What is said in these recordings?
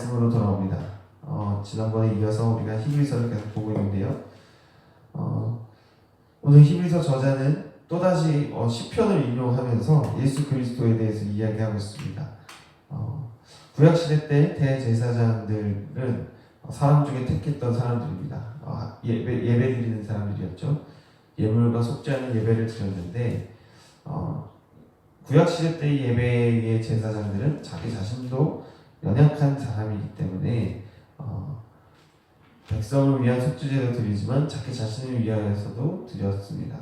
말씀으로 돌아옵니다. 어, 지난번에 이어서 우리가 히브리서를 계속 보고 있는데요. 어, 오늘 히브리서 저자는 또다시 어, 시편을 인용하면서 예수 그리스도에 대해서 이야기하고 있습니다. 어, 구약 시대 때 대제사장들은 어, 사람 중에 택했던 사람들입니다. 어, 예배, 예배 드리는 사람들이었죠. 예물과 속지 않은 예배를 드렸는데 어, 구약 시대 때 예배의 제사장들은 자기 자신도 연약한 사람이기 때문에 어, 백성을 위한 속죄제도 드리지만 자기 자신을 위하여서도 드렸습니다.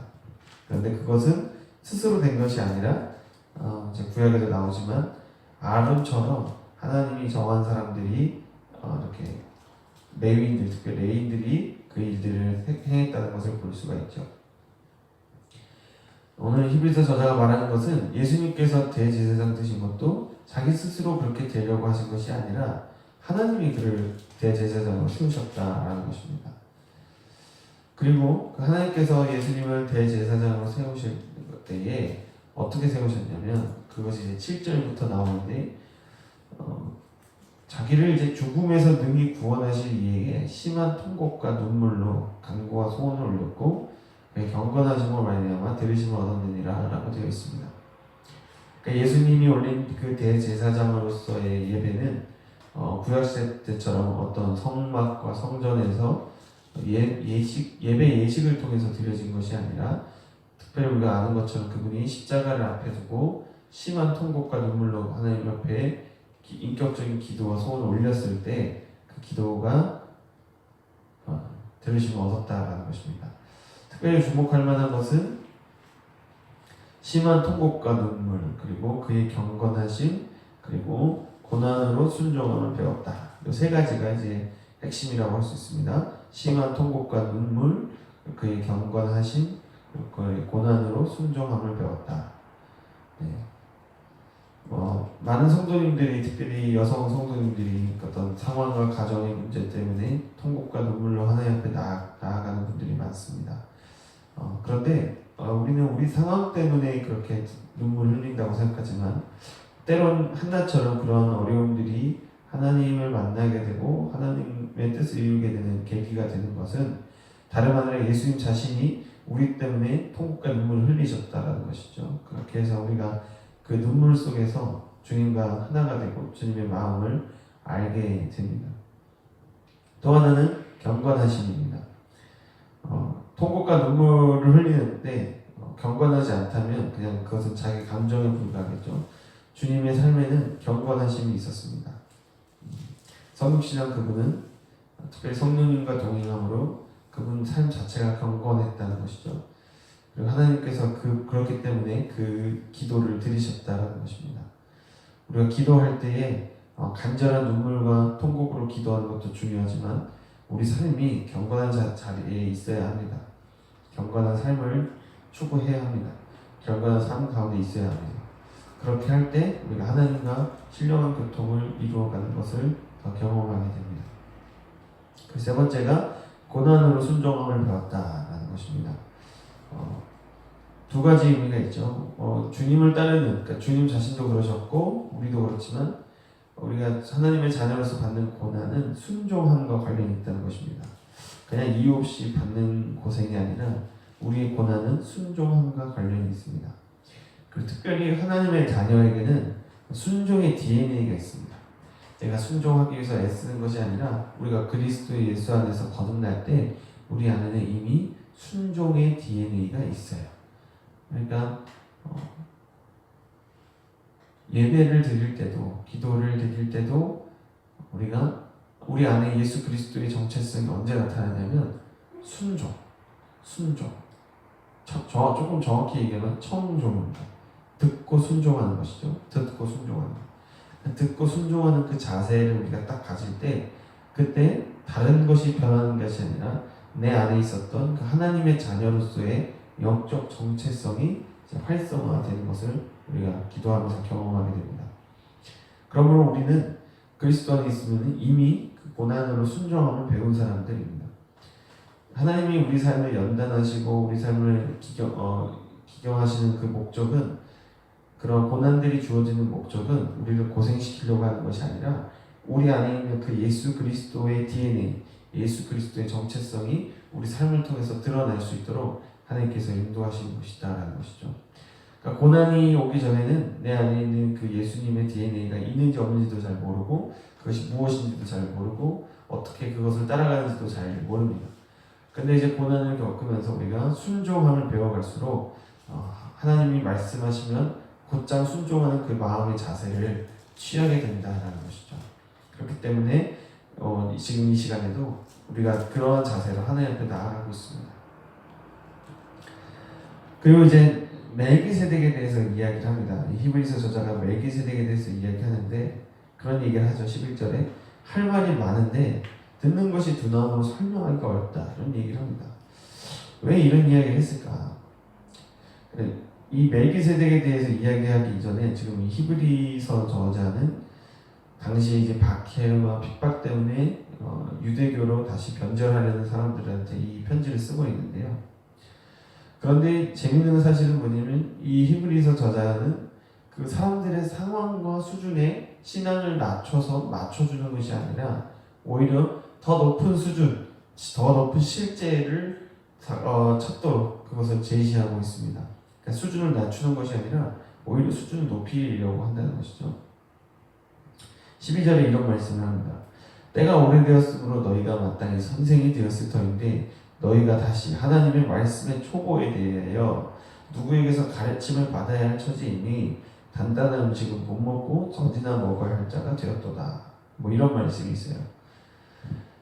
그런데 그것은 스스로 된 것이 아니라 어, 이제 구약에도 나오지만 아론처럼 하나님이 정한 사람들이 어, 이렇게 레위인들, 특히 레위인들이 그 일들을 행했다는 것을 볼 수가 있죠. 오늘 히브리서 저자가 말하는 것은 예수님께서 대제사장 되신 것도 자기 스스로 그렇게 되려고 하신 것이 아니라 하나님이 그를 대제사장으로 세우셨다라는 것입니다. 그리고 그 하나님께서 예수님을 대제사장으로 세우실 때에 어떻게 세우셨냐면 그것이 이제 7절부터 나오는데 어, 자기를 이제 죽음에서 능히 구원하실 이에게 심한 통곡과 눈물로 간구와 소원을 올렸고 그의 경건하심으로 말미암아 들으심을 얻었느니라 라고 되어 있습니다. 그러니까 예수님이 올린 그 대제사장으로서의 예배는 어, 구약시대 때처럼 어떤 성막과 성전에서 예, 예식, 예배 예식을 통해서 드려진 것이 아니라 특별히 우리가 아는 것처럼 그분이 십자가를 앞에 두고 심한 통곡과 눈물로 하나님 기- 인격적인 기도와 소원을 올렸을 때 그 기도가 어, 들으심을 얻었다라는 것입니다. 특별히 주목할 만한 것은 심한 통곡과 눈물 그리고 그의 경건하심 그리고 고난으로 순종함을 배웠다. 이 세 가지가 이제 핵심이라고 할 수 있습니다. 심한 통곡과 눈물 그의 경건하심 그의 고난으로 순종함을 배웠다. 네. 어, 많은 성도님들이 특별히 여성 성도님들이 어떤 상황과 가정의 문제 때문에 통곡과 눈물로 하나님 앞에 나아, 나아가는 분들이 많습니다. 어, 그런데 어, 우리는 우리 상황 때문에 그렇게 눈물 흘린다고 생각하지만 때론 한나처럼 그런 어려움들이 하나님을 만나게 되고 하나님의 뜻을 이루게 되는 계기가 되는 것은 다름 아니라 예수님 자신이 우리 때문에 통곡과 눈물을 흘리셨다라는 것이죠. 그렇게 해서 우리가 그 눈물 속에서 주님과 하나가 되고 주님의 마음을 알게 됩니다. 또 하나는 경건하심입니다. 어, 통곡과 눈물을 흘리는데 어, 경건하지 않다면 그냥 그것은 자기 감정에 불과하겠죠. 주님의 삶에는 경건하심이 있었습니다. 음, 성육신앙 그분은 특별히 성령님과 동행함으로 그분 삶 자체가 경건했다는 것이죠. 그리고 하나님께서 그 그렇기 때문에 그 기도를 들으셨다는 것입니다. 우리가 기도할 때에 어, 간절한 눈물과 통곡으로 기도하는 것도 중요하지만 우리 삶이 경건한 자, 자리에 있어야 합니다. 경건한 삶을 추구해야 합니다. 경건한 삶 가운데 있어야 합니다. 그렇게 할 때 우리가 하나님과 신령한 교통을 이루어가는 것을 더 경험하게 됩니다. 그 세 번째가 고난으로 순종함을 배웠다라는 것입니다. 어, 두 가지 의미가 있죠. 어, 주님을 따르는, 그러니까 주님 자신도 그러셨고 우리도 그렇지만 우리가 하나님의 자녀로서 받는 고난은 순종함과 관련이 있다는 것입니다. 그냥 이유 없이 받는 고생이 아니라 우리의 고난은 순종함과 관련이 있습니다. 그리고 특별히 하나님의 자녀에게는 순종의 DNA가 있습니다. 내가 순종하기 위해서 애쓰는 것이 아니라 우리가 그리스도 예수 안에서 거듭날 때 우리 안에는 이미 순종의 DNA가 있어요. 그러니까 어, 예배를 드릴 때도 기도를 드릴 때도 우리가 우리 안에 예수 그리스도의 정체성이 언제 나타나냐면 순종, 순종. 저, 저 조금 정확히 얘기하면 청종입니다. 듣고 순종하는 것이죠. 듣고 순종하는 것. 듣고 순종하는 그 자세를 우리가 딱 가질 때 그때 다른 것이 변하는 것이 아니라 내 안에 있었던 그 하나님의 자녀로서의 영적 정체성이 활성화되는 것을 우리가 기도하면서 경험하게 됩니다. 그러므로 우리는 그리스도 안에 있으면 이미 그 고난으로 순종함을 배운 사람들입니다. 하나님이 우리 삶을 연단하시고 우리 삶을 기경, 어, 기경하시는 그 목적은 그런 고난들이 주어지는 목적은 우리를 고생시키려고 하는 것이 아니라 우리 안에 있는 그 예수 그리스도의 DNA, 예수 그리스도의 정체성이 우리 삶을 통해서 드러날 수 있도록 하나님께서 인도하신 것이다라는 것이죠. 그러니까 고난이 오기 전에는 내 안에 있는 그 예수님의 DNA가 있는지 없는지도 잘 모르고 그것이 무엇인지도 잘 모르고 어떻게 그것을 따라가는지도 잘 모릅니다. 근데 이제 고난을 겪으면서 우리가 순종함을 배워갈수록 어, 하나님이 말씀하시면 곧장 순종하는 그 마음의 자세를 취하게 된다라는 것이죠. 그렇기 때문에 어, 지금 이 시간에도 우리가 그러한 자세로 하나님 앞에 나아가고 있습니다. 그리고 이제 멜기세덱에 대해서 이야기를 합니다. 이 히브리서 저자가 멜기세덱에 대해서 이야기하는데 그런 얘기를 하죠. 11절에 할 말이 많은데 듣는 것이 두나무로 설명하기가 어렵다. 이런 얘기를 합니다. 왜 이런 이야기를 했을까? 이 멜기세덱에 대해서 이야기하기 이전에 지금 이 히브리서 저자는 당시 이제 박해와 핍박 때문에 어, 유대교로 다시 변절하려는 사람들한테 이 편지를 쓰고 있는데요. 그런데 재밌는 사실은 뭐냐면 이 히브리서 저자는 그 사람들의 상황과 수준에 신앙을 낮춰서 맞춰주는 것이 아니라 오히려 더 높은 수준, 더 높은 실제를 어, 찾도록 그것을 제시하고 있습니다. 그러니까 수준을 낮추는 것이 아니라 오히려 수준을 높이려고 한다는 것이죠. 12절에 이런 말씀을 합니다. 때가 오래되었으므로 너희가 마땅히 선생이 되었을 터인데 너희가 다시 하나님의 말씀의 초보에 대하여 누구에게서 가르침을 받아야 할 처지이니 단단한 음식은 못 먹고 젖이나 먹어야 할 자가 되었도다. 뭐 이런 말씀이 있어요.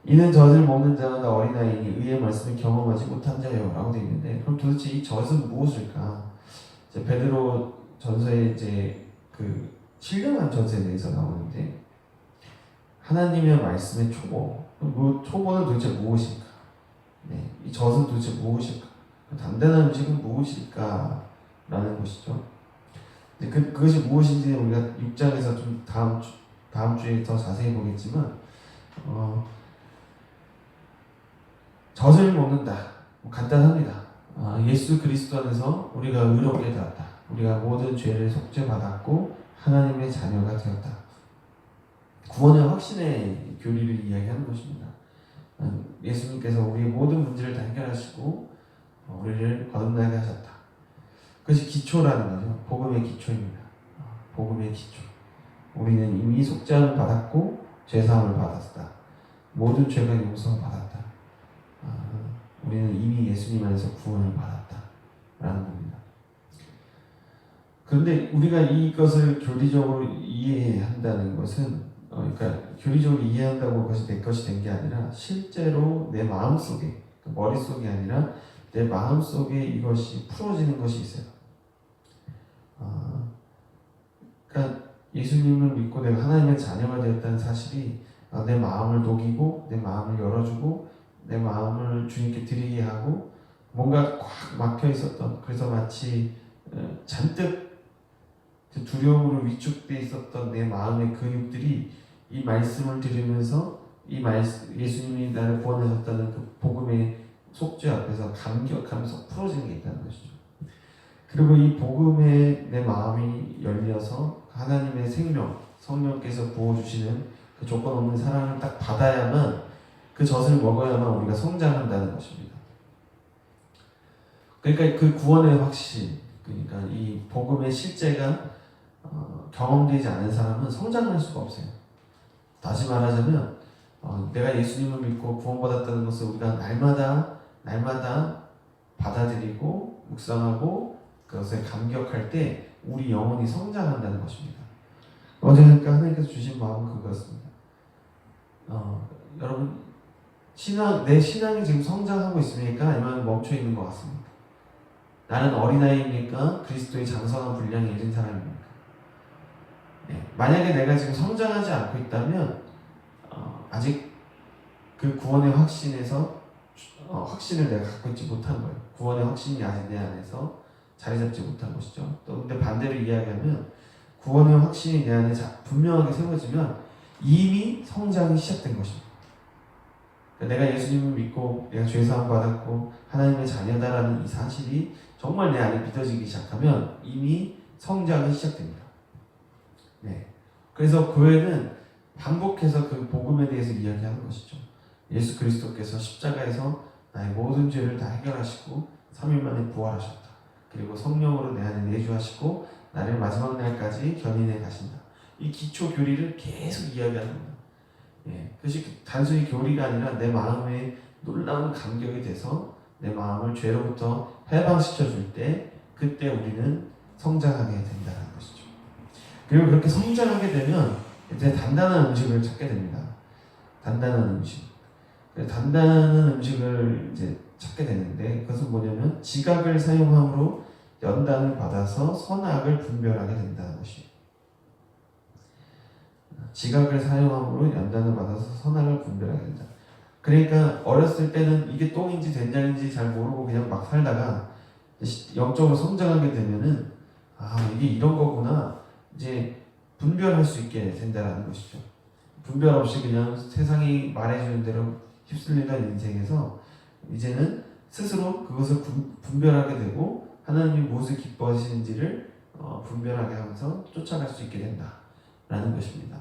이는 젖을 먹는 자가 어린아이니 의의 말씀을 경험하지 못한 자요 라고 되어 있는데 그럼 도대체 이 젖은 무엇일까? 이제 베드로 전서에 이제 그 신령한 젖에 대해서 나오는데 하나님의 말씀의 초보 그 초보는 도대체 무엇일까? 네, 이 젖은 도대체 무엇일까? 단단한 음식은 무엇일까? 라는 것이죠. 그, 그것이 무엇인지 우리가 6장에서 좀 다음 주, 다음 주에 더 자세히 보겠지만, 어, 젖을 먹는다. 뭐 간단합니다. 아, 예수 그리스도 안에서 우리가 의롭게 되었다. 우리가 모든 죄를 속죄받았고 하나님의 자녀가 되었다. 구원의 확신의 교리를 이야기하는 것입니다. 아, 예수님께서 우리의 모든 문제를 다 해결하시고 어, 우리를 거듭나게 하셨다. 그것이 기초라는 거죠. 복음의 기초입니다. 아, 복음의 기초. 우리는 이미 속죄함을 받았고 죄사함을 받았다. 모든 죄가 용서받았다. 우리는 이미 예수님 안에서 구원을 받았다 라는 겁니다. 그런데 우리가 이것을 교리적으로 이해한다는 것은 어, 그러니까 교리적으로 이해한다고 그것이 내 것이 된 게 아니라 실제로 내 마음 속에 그 머릿 속이 아니라 내 마음 속에 이것이 풀어지는 것이 있어요. 아, 그러니까 예수님을 믿고 내가 하나님의 자녀가 되었다는 사실이 아, 내 마음을 녹이고 내 마음을 열어주고 내 마음을 주님께 드리게 하고 뭔가 꽉 막혀 있었던 그래서 마치 어, 잔뜩 두려움으로 위축돼 있었던 내 마음의 근육들이 이 말씀을 들으면서 이 말씀 예수님이 나를 구원하셨다는 그 복음의 속죄 앞에서 감격하면서 풀어지는 게 있다는 것이죠. 그리고 이 복음에 내 마음이 열려서 하나님의 생명, 성령께서 부어주시는 그 조건 없는 사랑을 딱 받아야만 그 젖을 먹어야만 우리가 성장한다는 것입니다. 그러니까 그 구원의 확신, 그러니까 이 복음의 실제가 어, 경험되지 않은 사람은 성장할 수가 없어요. 다시 말하자면 어, 내가 예수님을 믿고 구원받았다는 것을 우리가 날마다 날마다 받아들이고 묵상하고 그것에 감격할 때 우리 영혼이 성장한다는 것입니다. 어제 그러니까 하나님께서 주신 마음은 그거였습니다. 어, 여러분 신앙, 내 신앙이 지금 성장하고 있습니까? 아니면 멈춰 있는 것 같습니까? 나는 어린아이입니까? 그리스도의 장성한 분량에 이른 사람입니까? 네. 만약에 내가 지금 성장하지 않고 있다면, 어, 아직 그 구원의 확신에서, 어, 확신을 내가 갖고 있지 못한 거예요. 구원의 확신이 아직 내 안에서 자리 잡지 못한 것이죠. 또 근데 반대로 이야기하면, 구원의 확신이 내 안에 분명하게 세워지면 이미 성장이 시작된 것입니다. 그러니까 내가 예수님을 믿고 내가 죄사함 받았고 하나님의 자녀다라는 이 사실이 정말 내 안에 믿어지기 시작하면 이미 성장이 시작됩니다. 네. 그래서 교회는 반복해서 그 복음에 대해서 이야기하는 것이죠. 예수 그리스도께서 십자가에서 나의 모든 죄를 다 해결하시고 3일 만에 부활하셨다. 그리고 성령으로 내 안에 내주하시고 나를 마지막 날까지 견인해 가신다. 이 기초 교리를 계속 이야기하는 거예요. 예, 그것이 단순히 교리가 아니라 내 마음에 놀라운 감격이 돼서 내 마음을 죄로부터 해방시켜 줄 때 그때 우리는 성장하게 된다는 것이죠. 그리고 그렇게 성장하게 되면 이제 단단한 음식을 찾게 됩니다. 단단한 음식. 그 단단한 음식을 이제 찾게 되는데 그것은 뭐냐면 지각을 사용함으로 연단을 받아서 선악을 분별하게 된다는 것이에요. 지각을 사용함으로 연단을 받아서 선악을 분별하게 된다. 그러니까 어렸을 때는 이게 똥인지 된장인지 잘 모르고 그냥 막 살다가 영적으로 성장하게 되면은 아 이게 이런 거구나 이제 분별할 수 있게 된다는 것이죠. 분별 없이 그냥 세상이 말해주는 대로 휩쓸리는 인생에서 이제는 스스로 그것을 분, 분별하게 되고 하나님이 무엇을 기뻐하시는지를 어, 분별하게 하면서 쫓아갈 수 있게 된다라는 것입니다.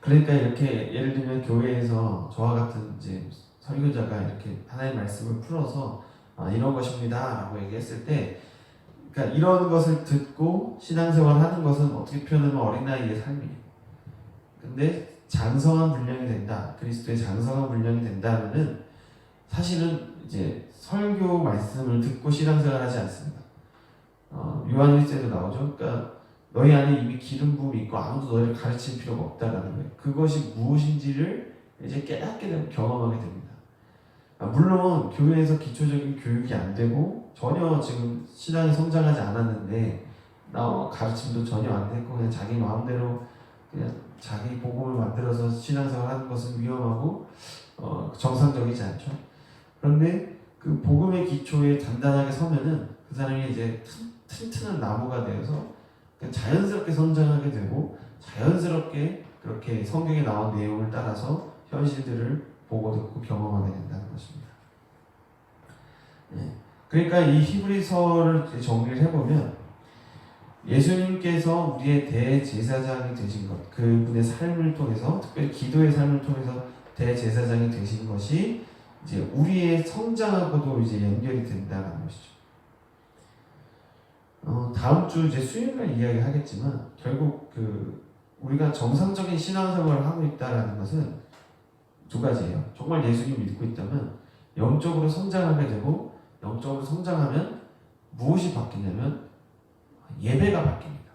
그러니까 이렇게 예를 들면 교회에서 저와 같은 이제 설교자가 이렇게 하나의 말씀을 풀어서 아, 이런 것입니다라고 얘기했을 때, 그러니까 이런 것을 듣고 신앙생활 하는 것은 어떻게 표현하면 어린아이의 삶이에요. 근데 장성한 분량이 된다, 그리스도의 장성한 분량이 된다면은 사실은 이제 설교 말씀을 듣고 신앙생활 하지 않습니다. 어, 요한일서에도 나오죠. 그러니까 너희 안에 이미 기름 부음이 있고 아무도 너희를 가르칠 필요가 없다라는 거예요. 그것이 무엇인지를 이제 깨닫게 되고 경험하게 됩니다. 아, 물론 교회에서 기초적인 교육이 안 되고 전혀 지금 신앙이 성장하지 않았는데 나 가르침도 전혀 안 됐고 그냥 자기 마음대로 그냥 자기 복음을 만들어서 신앙생활 하는 것은 위험하고 어, 정상적이지 않죠. 그런데 그 복음의 기초에 단단하게 서면은 그 사람이 이제 튼, 튼튼한 나무가 되어서 자연스럽게 성장하게 되고 자연스럽게 그렇게 성경에 나온 내용을 따라서 현실들을 보고 듣고 경험하게 된다는 것입니다. 네. 그러니까 이 히브리서를 정리를 해보면 예수님께서 우리의 대제사장이 되신 것, 그분의 삶을 통해서 특별히 기도의 삶을 통해서 대제사장이 되신 것이 이제 우리의 성장하고도 이제 연결이 된다는 것이죠. 어, 다음 주 이제 수요일날 이야기하겠지만 결국 그 우리가 정상적인 신앙생활을 하고 있다라는 것은 두 가지예요. 정말 예수님 믿고 있다면 영적으로 성장하게 되고 영적으로 성장하면 무엇이 바뀌냐면 예배가 바뀝니다.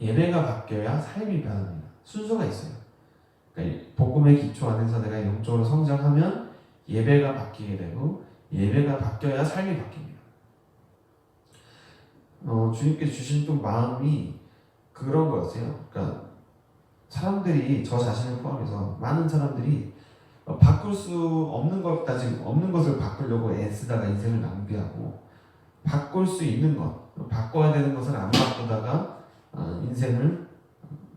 예배가 바뀌어야 삶이 변합니다. 순서가 있어요. 그러니까 복음의 기초 안에서 내가 영적으로 성장하면 예배가 바뀌게 되고 예배가 바뀌어야 삶이 바뀝니다. 어, 주님께 주신 또 마음이 그런 거였어요. 그러니까 사람들이 저 자신을 포함해서 많은 사람들이 어, 바꿀 수 없는 것까지 없는 것을 바꾸려고 애쓰다가 인생을 낭비하고 바꿀 수 있는 것, 바꿔야 되는 것을 안 바꾸다가 어, 인생을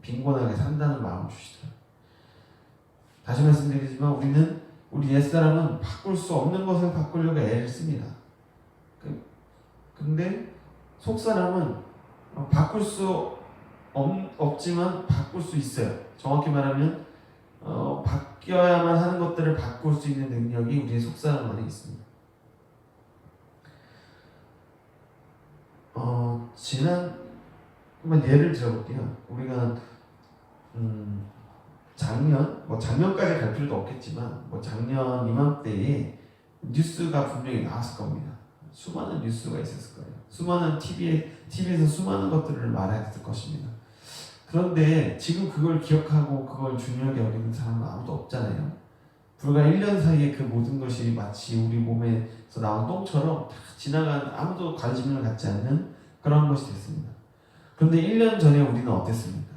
빈곤하게 산다는 마음을 주시더라고요. 다시 말씀드리지만 우리는 우리 옛사람은 바꿀 수 없는 것을 바꾸려고 애를 씁니다. 그, 근데 속사람은 어, 바꿀 수 없, 없지만 바꿀 수 있어요. 정확히 말하면 어, 바 뀌어야만 하는 것들을 바꿀 수 있는 능력이 우리의 속사람 안에 있습니다. 어, 지난 한번 예를 들어볼게요. 우리가 음, 작년 뭐 작년까지 갈 필요도 없겠지만 뭐 작년 이맘때에 뉴스가 분명히 나왔을 겁니다. 수많은 뉴스가 있었을 거예요. 수많은 TV에 TV에서 수많은 것들을 말했을 것입니다. 그런데 지금 그걸 기억하고 그걸 중요하게 여기는 사람은 아무도 없잖아요. 불과 1년 사이에 그 모든 것이 마치 우리 몸에서 나온 똥처럼 다 지나간 아무도 관심을 갖지 않는 그런 것이 됐습니다. 그런데 1년 전에 우리는 어땠습니까?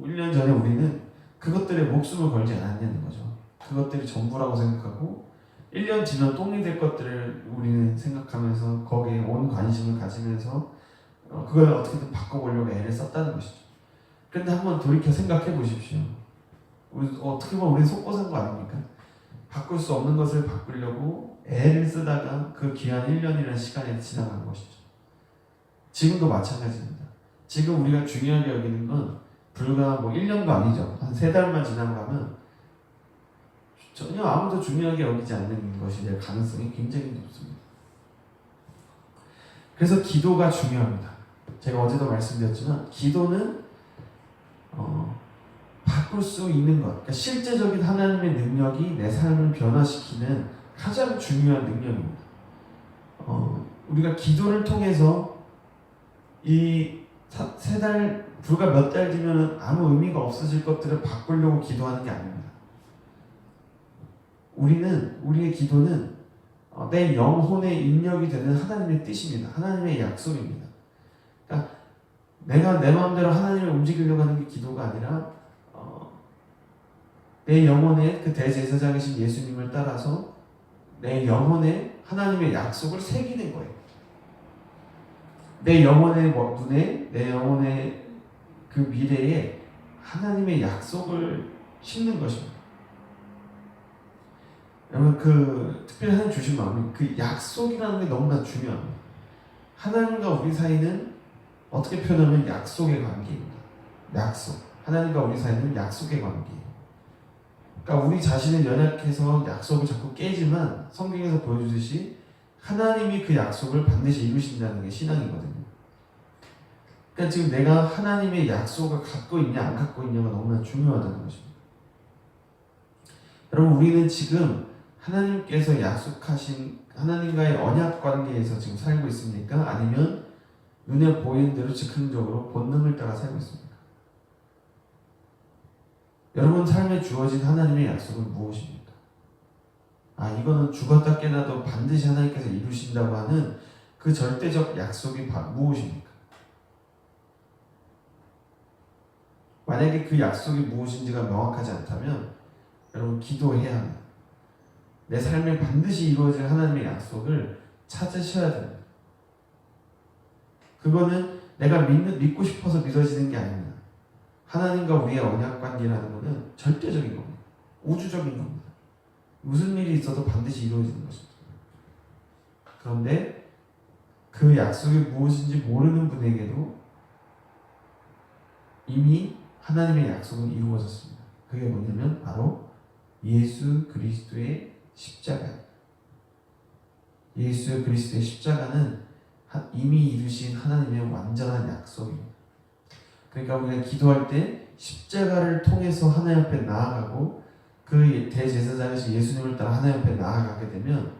1년 전에 우리는 그것들에 목숨을 걸지 않았냐는 거죠. 그것들이 전부라고 생각하고 1년 지난 똥이 될 것들을 우리는 생각하면서 거기에 온 관심을 가지면서 어, 그걸 어떻게든 바꿔보려고 애를 썼다는 것이죠. 그런데 한번 돌이켜 생각해 보십시오. 어떻게 보면 우리 속고 산 거 아닙니까? 바꿀 수 없는 것을 바꾸려고 애를 쓰다가 그 귀한 1년이라는 시간이 지나간 것이죠. 지금도 마찬가지입니다. 지금 우리가 중요하게 여기는 건 불과 뭐 1년도 아니죠. 한 세 달만 지나가면 전혀 아무도 중요하게 여기지 않는 것이 될 가능성이 굉장히 높습니다. 그래서 기도가 중요합니다. 제가 어제도 말씀드렸지만 기도는 어, 바꿀 수 있는 것, 그러니까 실제적인 하나님의 능력이 내 삶을 변화시키는 가장 중요한 능력입니다. 어, 우리가 기도를 통해서 이 세 달 불과 몇 달 뒤면 아무 의미가 없어질 것들을 바꾸려고 기도하는 게 아닙니다. 우리는 우리의 기도는 어, 내 영혼의 입력이 되는 하나님의 뜻입니다. 하나님의 약속입니다. 그러니까 내가 내 마음대로 하나님을 움직이려고 하는 게 기도가 아니라 어, 내 영혼의 그 대제사장이신 예수님을 따라서 내 영혼에 하나님의 약속을 새기는 거예요. 내 영혼의 뭐, 눈에 내 영혼의 그 미래에 하나님의 약속을 심는 것입니다. 여러분 그 특별히 하나님 주신 마음이 그 약속이라는 게 너무나 중요합니다. 하나님과 우리 사이는 어떻게 표현하면 약속의 관계입니다. 약속. 하나님과 우리 사이는 약속의 관계예요. 그러니까 우리 자신은 연약해서 약속을 자꾸 깨지만 성경에서 보여주듯이 하나님이 그 약속을 반드시 이루신다는 게 신앙이거든요. 그러니까 지금 내가 하나님의 약속을 갖고 있냐 안 갖고 있냐가 너무나 중요하다는 것입니다. 여러분 우리는 지금 하나님께서 약속하신 하나님과의 언약 관계에서 지금 살고 있습니까? 아니면 눈에 보이는 대로 즉흥적으로 본능을 따라 살고 있습니까? 여러분 삶에 주어진 하나님의 약속은 무엇입니까? 아 이거는 죽었다 깨나도 반드시 하나님께서 이루신다고 하는 그 절대적 약속이 무엇입니까? 만약에 그 약속이 무엇인지가 명확하지 않다면 여러분 기도해야 합니다. 내 삶에 반드시 이루어질 하나님의 약속을 찾으셔야 됩니다. 그거는 내가 믿는, 믿고 싶어서 믿어지는 게 아닙니다. 하나님과 우리의 언약 관계라는 것은 절대적인 겁니다. 우주적인 겁니다. 무슨 일이 있어도 반드시 이루어지는 것입니다. 그런데 그 약속이 무엇인지 모르는 분에게도 이미 하나님의 약속은 이루어졌습니다. 그게 뭐냐면 바로 예수 그리스도의 십자가. 예수 그리스도의 십자가는 이미 이루신 하나님의 완전한 약속입니다. 그러니까 우리가 기도할 때 십자가를 통해서 하나님 앞에 나아가고 그 대제사장이신 예수님을 따라 하나님 앞에 나아가게 되면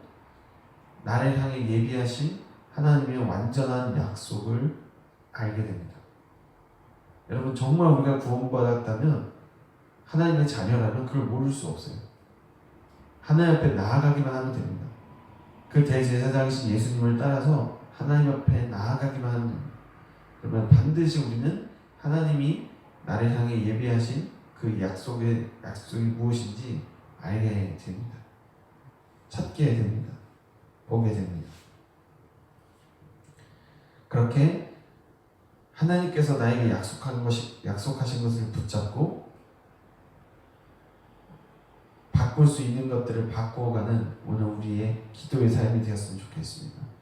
나를 향해 예비하신 하나님의 완전한 약속을 알게 됩니다. 여러분 정말 우리가 구원받았다면 하나님의 자녀라면 그걸 모를 수 없어요. 하나님 앞에 나아가기만 하면 됩니다. 그 대제사장이신 예수님을 따라서 하나님 앞에 나아가기만 하면 됩니다. 그러면 반드시 우리는 하나님이 나를 향해 예비하신 그 약속의 약속이 무엇인지 알게 됩니다. 찾게 됩니다. 보게 됩니다. 그렇게 하나님께서 나에게 약속한 것이 약속하신 것을 붙잡고 바꿀 수 있는 것들을 바꾸어가는 오늘 우리의 기도의 삶이 되었으면 좋겠습니다.